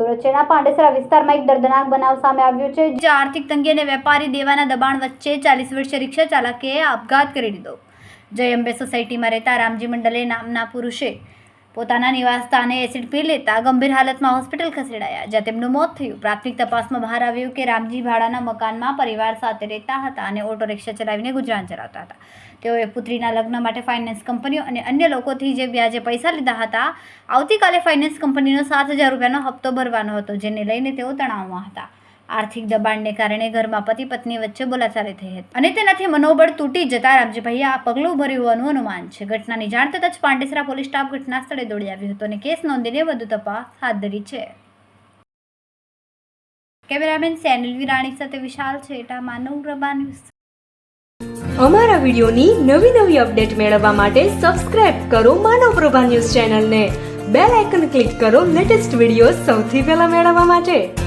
સુરતના પાંડેસરા વિસ્તારમાં એક દર્દનાક બનાવ સામે આવ્યો છે, જે આર્થિક તંગી અને વેપારી દેવાના દબાણ વચ્ચે ચાલીસ વર્ષીય રિક્ષા ચાલકે આપઘાત કરી દીધો. જય અંબે સોસાયટીમાં રહેતા રામજી મંડલે નામના પુરુષે પોતાના નિવાસ સ્થાને એસિડ પી લેતા ગંભીર હાલતમાં હોસ્પિટલ ખસેડાયા, જ્યાં તેમનું મોત થયું. પ્રાથમિક તપાસમાં બહાર આવ્યું કે રામજી ભાડાના મકાનમાં પરિવાર સાથે રહેતા હતા અને ઓટો રિક્ષા ચલાવીને ગુજરાન ચલાવતા હતા. તેઓએ પુત્રીના લગ્ન માટે ફાઇનાન્સ કંપનીઓ અને અન્ય લોકોથી જે વ્યાજે પૈસા લીધા હતા, આવતીકાલે ફાઇનાન્સ કંપનીનો સાત હજાર રૂપિયાનો હપ્તો ભરવાનો હતો, જેને લઈને તેઓ તણાવમાં હતા. આર્થિક દબાણને કારણે ઘરમાં પતિ પત્ની વચ્ચે બોલાચાલી થઈ હતી. અને તેનાથી મનોબળ તૂટી જતા રામજીભાઈએ આ પગલું ભર્યું હોવાનું અનુમાન છે. ઘટનાની જાણ થતાં જ પાંડેસરા પોલીસ સ્ટાફ ઘટના સ્થળે દોડી આવ્યો હતો અને કેસ નોંધીને વધુ તપાસ હાથ ધરી છે. કેમેરામેન સેનિલ રાણી સાથે વિશાલ છેટા, માનવ પ્રભા ન્યૂઝ. અમારા વિડીયોની નવી નવી અપડેટ મેળવવા માટે સબસ્ક્રાઇબ કરો માનવ પ્રભા ન્યૂઝ ચેનલને. બેલ આઇકન ક્લિક કરો લેટેસ્ટ વીડિયો સૌથી પહેલા મેળવવા માટે.